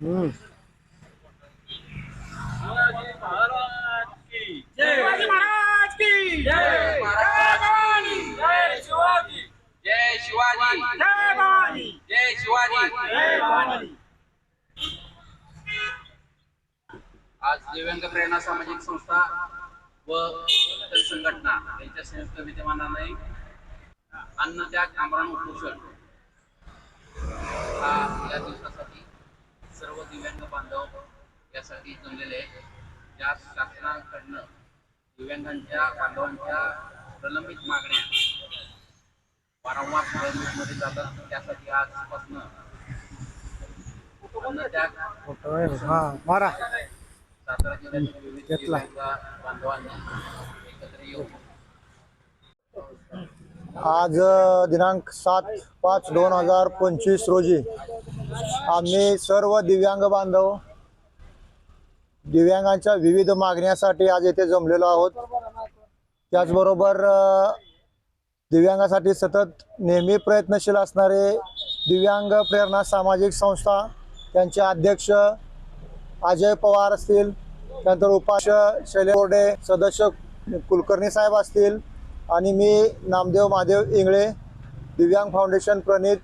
हम्म. शिवाजी महाराज की जय. जय भवानी जय शिवाजी. जय शिवाजी. जय भवानी जय शिवाजी. जय भवानी आज दिव्यांग प्रेरणा सामाजिक संस्था व संघटना यांच्या संयुक्त विद्यमानाने अन्नत्याग आमरण उपोषण हा या दिवसासाठी सर्व दिव्यांग बांधव यासाठी जमलेले आहेत. शासनाकडनं दिव्यांगांच्या बांधवांच्या प्रलंबित मागण्या वारंवार प्रलंबितमध्ये जातात त्यासाठी आजपासून. हा सातारा जिल्ह्यातील विविध घेतला. दिव्यांग बांधवांनी एकत्र येऊन आज दिनांक सात पाच दोन हजार पंचवीस रोजी आम्ही सर्व दिव्यांग बांधव दिव्यांगांच्या विविध मागण्यासाठी आज येथे जमलेलो आहोत. त्याचबरोबर दिव्यांगासाठी सतत नेहमी प्रयत्नशील असणारे दिव्यांग प्रेरणा सामाजिक संस्था त्यांचे अध्यक्ष अजय पवार असतील त्यानंतर उपाध्यक्ष शैले बोर्डे सदस्य कुलकर्णी साहेब असतील आणि मी नामदेव महादेव इंगळे दिव्यांग फाउंडेशन प्रणित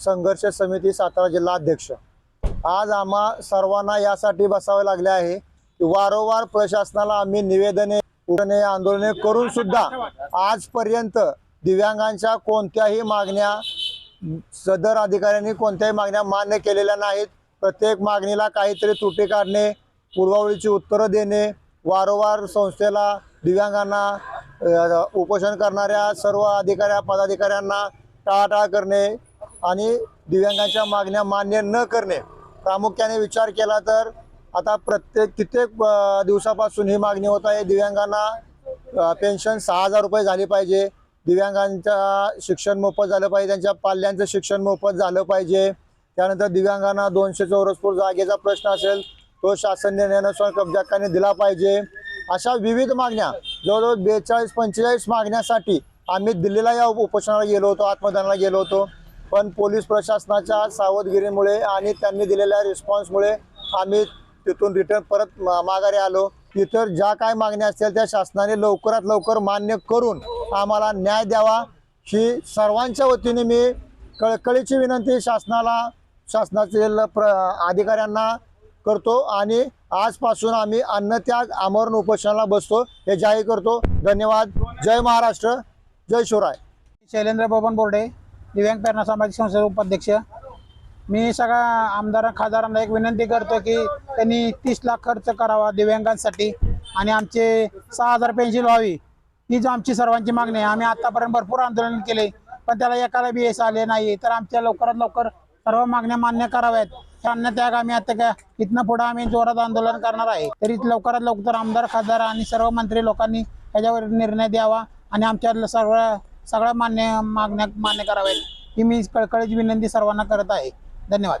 संघर्ष समिती सातारा जिल्हा अध्यक्ष. आज आम्हा सर्वांना यासाठी बसावे लागले आहे की वारंवार प्रशासनाला आम्ही निवेदने उठणे आंदोलने करून सुद्धा आजपर्यंत दिव्यांगांच्या कोणत्याही मागण्या सदर अधिकाऱ्यांनी कोणत्याही मागण्या मान्य केलेल्या नाहीत. प्रत्येक मागणीला काहीतरी त्रुटी काढणे पूर्वावळीची उत्तरं देणे वारंवार संस्थेला दिव्यांगांना उपोषण करणाऱ्या सर्व अधिकाऱ्या पदाधिकाऱ्यांना टाळाटाळ करणे आणि दिव्यांगांच्या मागण्या मान्य न करणे. प्रामुख्याने विचार केला तर आता प्रत्येक कित्येक दिवसापासून ही मागणी होत आहे. दिव्यांगांना पेन्शन सहा हजार रुपये झाली पाहिजे. दिव्यांगांच्या शिक्षण मोफत झालं पाहिजे. त्यांच्या पाल्यांचं शिक्षण मोफत झालं पाहिजे. त्यानंतर दिव्यांगांना दोनशे चौरस फूट जागेचा प्रश्न असेल तो शासन निर्णयानुसार कब्जाकाने दिला पाहिजे. अशा विविध मागण्या जवळजवळ बेचाळीस पंचेचाळीस मागण्यासाठी आम्ही दिल्लीला या उपोषणाला गेलो होतो आत्मदानाला गेलो होतो. पण पोलीस प्रशासनाच्या सावधगिरीमुळे आणि त्यांनी दिलेल्या रिस्पॉन्समुळे आम्ही तिथून रिटर्न परत माघारी आलो. इतर ज्या काय मागण्या असतील त्या शासनाने लवकरात लवकर मान्य करून आम्हाला न्याय द्यावा. ही सर्वांच्या वतीने मी कळकळीची विनंती शासनाला शासनातील प्र अधिकाऱ्यांना करतो आणि आजपासून आम्ही अन्नत्याग आमरण उपोषणाला बसतो. हे जाहीर करतो. धन्यवाद. जय महाराष्ट्र. जय शिवराय. शैलेंद्र बबन बोर्डे. दिव्यांग प्रेरणा सामाजिक संस्थेचे उपाध्यक्ष. मी सगळ्या आमदार खासदारांना एक विनंती करतो की त्यांनी तीस लाख खर्च करावा दिव्यांगांसाठी आणि आमचे सहा हजार पेन्शन व्हावी. हीच आमची सर्वांची मागणी आहे. आम्ही आतापर्यंत भरपूर आंदोलन केले पण त्याला एकाला बी यश आले नाही. तर आमच्या लवकरात लवकर सर्व मागण्या मान्य कराव्यात. त्यांना त्याग आम्ही आता काय इथनं पुढे आम्ही जोरात आंदोलन करणार आहे. तरी लवकरात लवकर आमदार खासदार आणि सर्व मंत्री लोकांनी त्याच्यावर निर्णय द्यावा आणि आमच्या सर्व सगळ्या मान्य मागण्या मान्य कराव्यात. ही मी कळकळीची विनंती सर्वांना करत आहे. धन्यवाद.